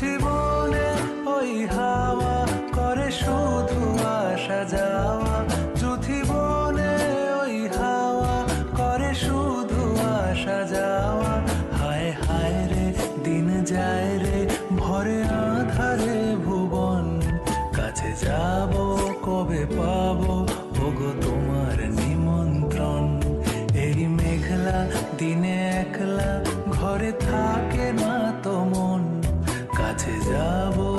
জীবনে ওই হাওয়া করে শুধু আসা যাওয়া। জীবনে ওই হাওয়া করে শুধু আসা যাওয়া। হায় হায় রে, দিন যায় রে, ভরে আধারে ভুবন। কাছে যাব, কবে পাবো? ওগো তোমার নিমন্ত্রণ। এই মেঘলা দিনে একলা ঘরে থাকে না যাব